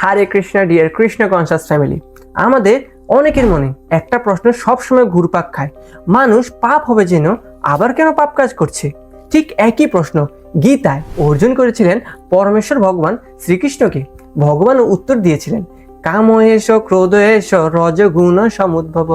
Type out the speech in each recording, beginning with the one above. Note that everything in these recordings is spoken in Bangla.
Hare Krishna, dear Krishna conscious family. আমাদের অনেকের মনে একটা প্রশ্ন সবসময় ঘুরপাক খায়। মানুষ পাপ হবে যেন আবার কেন পাপ কাজ করছে? ঠিক একই প্রশ্ন গীতায় অর্জুন করেছিলেন পরমেশ্বর ভগবান শ্রীকৃষ্ণকে। ভগবান উত্তর দিয়েছিলেন কাম এস ক্রোধ এস রজগুণ সমুদ্ভব।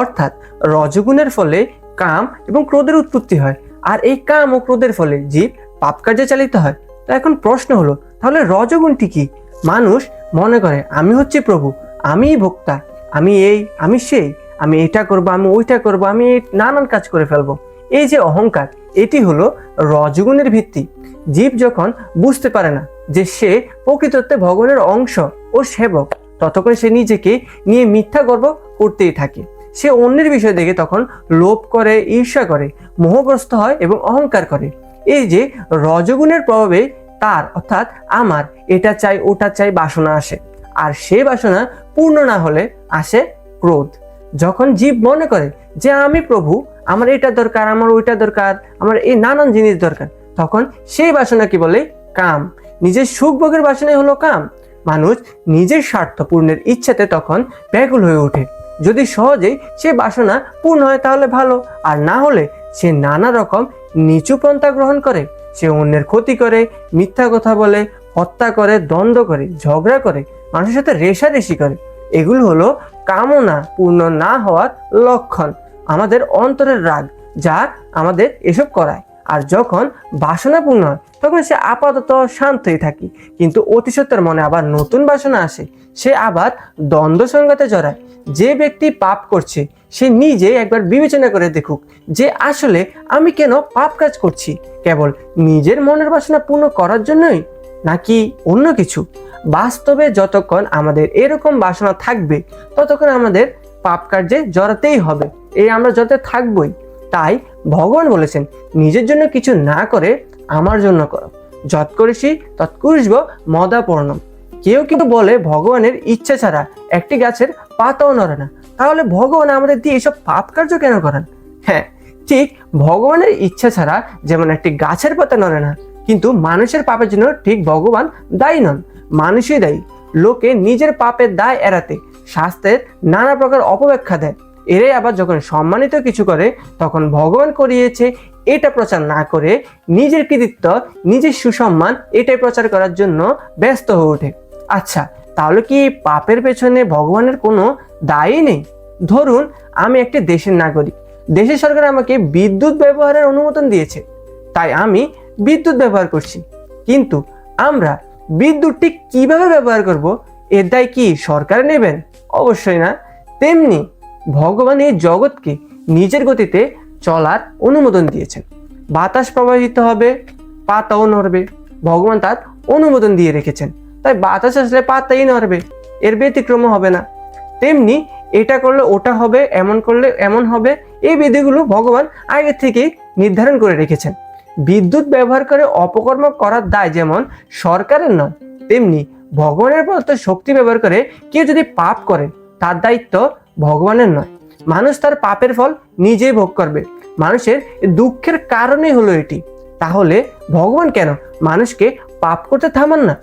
অর্থাৎ রজগুণের ফলে কাম এবং ক্রোধের উৎপত্তি হয়, আর এই কাম ও ক্রোধের ফলে জীব পাপ কার্যে চালিত হয়। তো এখন প্রশ্ন হলো, তাহলে রজগুণটি কি? মানুষ মনে করে, আমি হচ্ছে প্রভু, আমিই ভোক্তা, আমি এই, আমি সেই, আমি এটা করব, আমি ওইটা করব, আমি নানান কাজ করে ফেলব। এই যে অহংকার, এটি হলো রজগুণের ভিত্তি। জীব যখন বুঝতে পারে না যে সে প্রকৃতত্বে ভগবানের অংশ ও সেবক, ততক্ষণ সে নিজেকে নিয়ে মিথ্যা গর্ব করতেই থাকে। সে অন্যের বিষয় দেখে তখন লোভ করে, ঈর্ষা করে, মোহগ্রস্ত হয় এবং অহংকার করে। এই যে রজগুণের প্রভাবে তার, অর্থাৎ আমার, এটা চাই, ওটা চাই, বাসনা আসে। আর সেই বাসনা পূর্ণ না হলে আসে ক্রোধ। যখন জীব মনে করে যে আমি প্রভু, আমার এটা দরকার, আমার ওইটা দরকার, আমার এই নানান জিনিস দরকার, তখন সেই বাসনা কি বলে? কাম। নিজের সুখ ভোগের বাসনাই হলো কাম। মানুষ নিজের স্বার্থ পূর্ণের ইচ্ছাতে তখন ব্যাকুল হয়ে ওঠে। যদি সহজেই সে বাসনা পূর্ণ হয় তাহলে ভালো, আর না হলে সে নানা রকম নিচু পন্থা গ্রহণ করে। সে অন্যের ক্ষতি করে, মিথ্যা কথা বলে, হত্যা করে, দ্বন্দ্ব করে, ঝগড়া করে, মানুষের সাথে রেশারেশি করে। এগুলো হলো কামনা পূর্ণ না হওয়ার লক্ষণ, আমাদের অন্তরের রাগ যা আমাদের এসব করায়। আর যখন বাসনা পূর্ণ হয়, তখন সে আপাতত শান্তই থাকি। কিন্তু অতিসত্ত্বর মনে আবার নতুন বাসনা আসে, সে আবার দ্বন্দ্ব সংঘাতে জড়ায়। যে ব্যক্তি পাপ করছে সে নিজে একবার বিবেচনা করে দেখুক যে আসলে আমি কেন পাপ কাজ করছি। কেবল নিজের মনের বাসনা পূর্ণ করার জন্যই নাকি অন্য কিছু? বাস্তবে যতক্ষণ আমাদের এরকম বাসনা থাকবে, ততক্ষণ আমাদের পাপ কার্যে জড়াতেই হবে। এই আমরা যত থাকবই, তাই ভগবান বলেছেন, নিজের জন্য কিছু না করে আমার জন্য করো। যৎ করিসি তৎকুরিসব মদাপূর্ণম। কেউ কিন্তু বলে ভগবানের ইচ্ছা ছাড়া একটি গাছের পাতাও নড়ে না। তাহলে ভগবান আমাদের দিয়ে এসব পাপ কার্য কেন করেন? হ্যাঁ ঠিক ভগবানের ইচ্ছা ছাড়া যেমন একটি গাছের পাতা নড়ে না, কিন্তু মানুষের পাপের জন্য ঠিক ভগবান দায়ী নন। মানুষই দায়ী। লোকে নিজের পাপের দায় এড়াতে, স্বাস্থ্যের নানা প্রকার অপব্যাখ্যা দেয়। এরাই আবার যখন সম্মানিত কিছু করে, তখন ভগবান করিয়েছে, এটা প্রচার না করে নিজের কৃতিত্ব, নিজের সুসম্মান, এটাই প্রচার করার জন্য ব্যস্ত হয়ে ওঠে। আচ্ছা তাহলে কি পাপের পেছনে ভগবানের কোনো দায়ী নেই? ধরুন, আমি একটি দেশের নাগরিক। দেশের সরকার আমাকে বিদ্যুৎ ব্যবহারের অনুমোদন দিয়েছে। তাই আমি বিদ্যুৎ ব্যবহার করছি। কিন্তু আমরা বিদ্যুৎটি কীভাবে ব্যবহার করব? এর দায় কি সরকার নেবেন? অবশ্যই না। তেমনি ভগবান এই জগৎকে নিজের গতিতে চলার অনুমোদন দিয়েছেন। বাতাস প্রবাহিত হবে, পাতাও নড়বে। ভগবান তার অনুমোদন দিয়ে রেখেছেন। তাই বাতাস আসলে পাতাই নড়বে এর ব্যতিক্রম হবে না। তেমনি এটা করলে ওটা হবে, এমন করলে এমন হবে, এই বিধিগুলো ভগবান আগে থেকেই নির্ধারণ করে রেখেছেন। বিদ্যুৎ ব্যবহার করে অপকর্ম করার দায় যেমন সরকারের নয়, তেমনি ভগবানের প্রদত্ত শক্তি ব্যবহার করে কেউ যদি পাপ করে, তার দায়িত্ব ভগবানের নয়। মানুষ তার পাপের ফল নিজেই ভোগ করবে। মানুষের দুঃখের কারণেই হলো এটি। তাহলে ভগবান কেন মানুষকে পাপ করতে থামান না?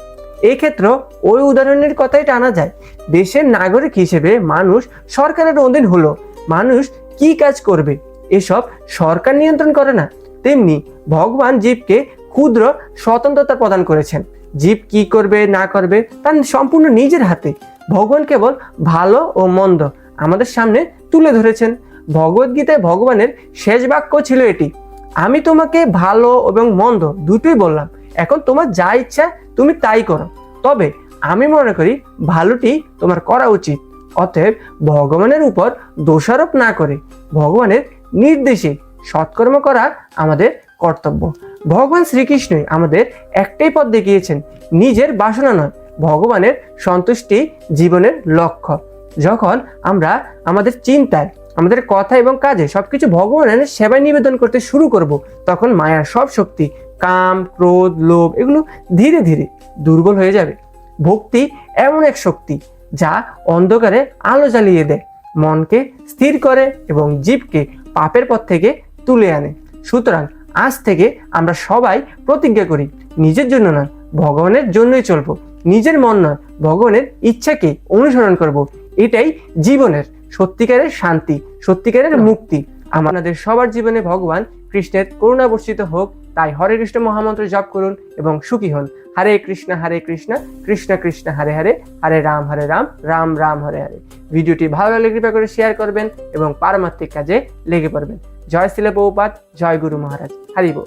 এই ক্ষেত্রে ওই উদাহরণের কথাই টানা যায়। দেশের নাগরিক হিসেবে মানুষ সরকারের অধীন হলো। মানুষ কি কাজ করবে? এসব সরকার নিয়ন্ত্রণ করে না। তেমনি ভগবান জীবকে ক্ষুদ্র স্বতন্ত্রতা প্রদান করেছেন। জীব কি করবে, না করবে তার সম্পূর্ণ নিজের হাতে। ভগবান কেবল ভালো ও মন্দ আমাদের সামনে তুলে ধরেছেন। ভগবদ্গীতায় ভগবানের শেষ বাক্য ছিল এটি, আমি তোমাকে ভালো এবং মন্দ দুটোই বললাম। এখন তোমার যা ইচ্ছা তুমি তাই করো। তবে আমি মনে করি ভালোটি তোমার করা উচিত। অতএব ভগবানের উপর দোষারোপ না করে ভগবানের নির্দেশে সৎকর্ম করা আমাদের কর্তব্য। ভগবান শ্রীকৃষ্ণই আমাদের একটাই পথ দেখিয়েছেন, নিজের বাসনা নয়, ভগবানের সন্তুষ্টি জীবনের লক্ষ্য। যখন আমরা আমাদের চিন্তায় আমাদের কথা এবং কাজে সবকিছু ভগবানের সেবায় নিবেদন করতে শুরু করব। তখন মায়ার সব শক্তি, কাম, ক্রোধ, লোভ এগুলো ধীরে ধীরে দুর্বল হয়ে যাবে। ভক্তি এমন এক শক্তি যা অন্ধকারে আলো জ্বালিয়ে দেয়, মনকে স্থির করে এবং জীবকে পাপের পথ থেকে তুলে আনে। সুতরাং আজ থেকে আমরা সবাই প্রতিজ্ঞা করি, নিজের জন্য নয়, ভগবানের জন্যই চলবো। নিজের মন নয়, ভগবানের ইচ্ছাকে অনুসরণ করব। এটাই জীবনের সত্যিকারের শান্তি সত্যিকারের মুক্তি। আমাদের সবার জীবনে ভগবান কৃষ্ণের করুণা বর্ষিত হোক তাই হরে কৃষ্ণ মহামন্ত্র জপ করুন এবং সুখী হন। হরে কৃষ্ণ হরে কৃষ্ণ কৃষ্ণ কৃষ্ণ হরে হরে হরে রাম হরে রাম রাম রাম হরে হরে। ভিডিওটি ভালো লাগলে কৃপা করে শেয়ার করবেন এবং পারমাত্মিক কাজে লেগে পড়বেন। জয় শিল বহুপাত জয় গুরু মহারাজ। হারিব